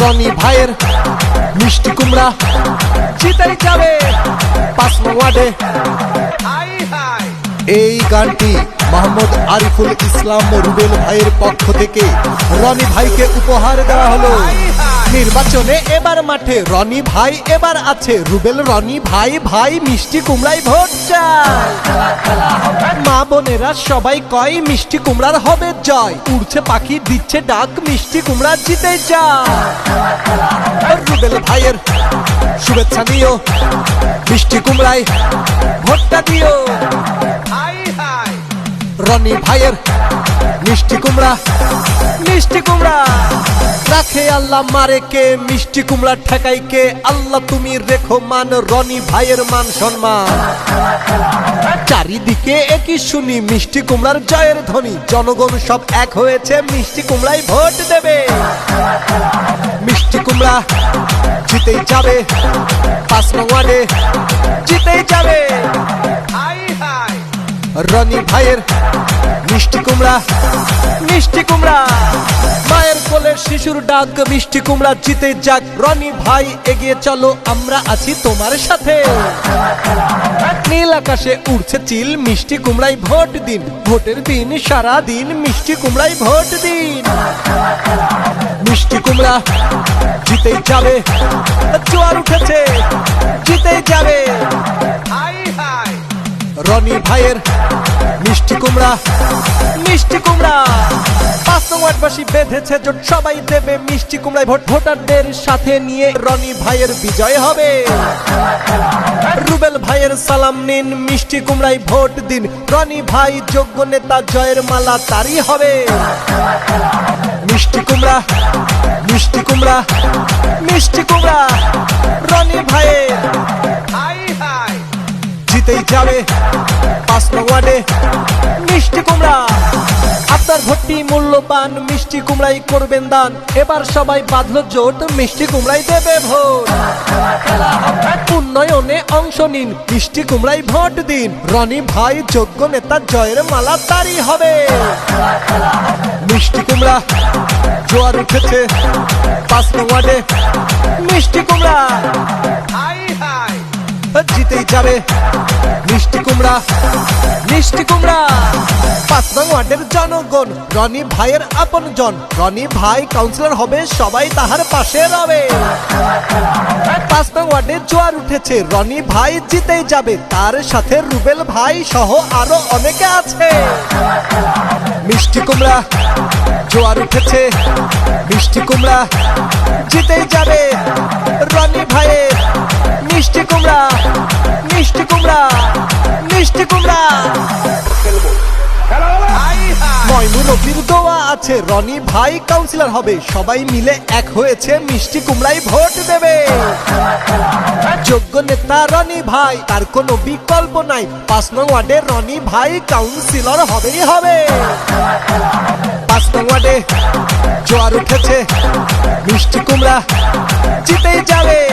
রনি ভাইয়ের মিষ্টি কুমড়া চিতারি যাবে পাঁচ ওয়ার্ডে। এই গানটি মোহাম্মদ আরিফুল ইসলাম রুবেল ভাইয়ের পক্ষ থেকে রনি ভাইকে উপহার দেওয়া হলো। নির্বাচনে এবার মাঠে রনি ভাই, এবার আছে রুবেল রনি ভাই ভাই মিষ্টি কুমড়াই ভোট চায়। মা বোনেরা সবাই কয়, মিষ্টি কুমড়ার হবে জয়। উড়ছে পাখি, দিচ্ছে ডাক, মিষ্টি কুমড়া জিতে যায়। রুবেল ভাইয়ের শুভেচ্ছা নিও, মিষ্টি কুমড়ায় ভোটটা দিও। রনি ভাইয়ের মিষ্টি কুমড়া মিষ্টি কুমড়া। রাখে আল্লাহ মারে কে, মিষ্টি কুমড়া ঠেকাই কে। আল্লাহ তুমি রেখো মান, রনি ভাইয়ের মান সম্মান। চারিদিকে একই শুনি, মিষ্টি কুমড়ার জয়ের ধ্বনি। জনগণ সব এক হয়েছে, মিষ্টি কুমড়ায় ভোট দেবে। মিষ্টি কুমড়া জিতেই যাবে, পাঁচ নং ওয়ার্ডে জিতেই যাবে। রনি ভাইয়ের মিষ্টি কুমড়া মিষ্টি কুমড়া। মায়ের কোলের শিশুর ডাক, মিষ্টি কুমড়া জিতে যাক। রনি ভাই, এগিয়ে চলো, আমরা আছি তোমার সাথে। নীল আকাশে উড়ছে চিল, মিষ্টি কুমড়াই ভোট দিন। ভোটের দিন সারা দিন, মিষ্টি কুমড়াই ভোট দিন। মিষ্টি কুমড়া জিতেই যাবে, জোয়ার উঠেছে জিতেই যাবে। রনি ভাইয়ের মিষ্টি কুমড়া মিষ্টি কুমড়া। পাঁচ ওয়ার্ডবাসী বেঁধেছে জোট, সবাই দেবে মিষ্টি কুমড়ায় ভোট। ভোটারদের সাথে নিয়ে রনি ভাইয়ের বিজয় হবে। রুবেল ভাইয়ের সালাম নিন, মিষ্টি কুমড়ায় ভোট দিন। রনি ভাই যোগ্য নেতা, জয়ের মালা তারই হবে। মিষ্টি কুমড়া মিষ্টি কুমড়া মিষ্টি কুমড়া। রনি ভাইয়ের জিতেই যাবে পাঁচ ওয়ার্ডে। মিষ্টি কুমড়া। আপনার ভোটটি মূল্যবান মিষ্টি কুমড়াই করবেন দান। এবার সবাই বাঁধলো জোট, মিষ্টি কুমড়াই দেবে ভোট। উন্নয়নে অংশ নিন, মিষ্টি কুমড়াই ভোট দিন। রনি ভাই, যোগ্য নেতা, জয়ের মালা তারই হবে। মিষ্টি কুমড়া, জোয়ার উঠেছে, পাঁচ ওয়ার্ডে। মিষ্টি কুমড়া। জিতেই যাবে। মিষ্টি কুমড়া মিষ্টি কুমড়া। পাঁচ ওয়ার্ডের জনগণ, রনি ভাইয়ের আপন জন রনি ভাই কাউন্সিলর হবে, সবাই তাহার পাশে রবে। ওয়ার্ডে জোয়ার উঠেছে, রনি ভাই জিতেই যাবে। তার সাথে রুবেল ভাই সহ আরও অনেকে আছে। মিষ্টি কুমড়া, জোয়ার উঠেছে। মিষ্টি কুমড়া জিতেই যাবে। রনি ভাইয়ের মিষ্টি কুমড়া। মিষ্টি কুমড়া মিষ্টি কুমড়া। আছে, রনি ভাই কাউন্সিলর হবে। সবাই মিলে এক হয়েছে, মিষ্টি ভোট দেবে। যোগ্য নেতা রনি ভাই, তার কোনো বিকল্প নাই। পাঁচ নং ওয়ার্ডে রনি ভাই কাউন্সিলর হবেই হবে। পাঁচ নং ওয়ার্ডে জোয়ার উঠেছে, মিষ্টি কুমড়া জিতেই যাবে।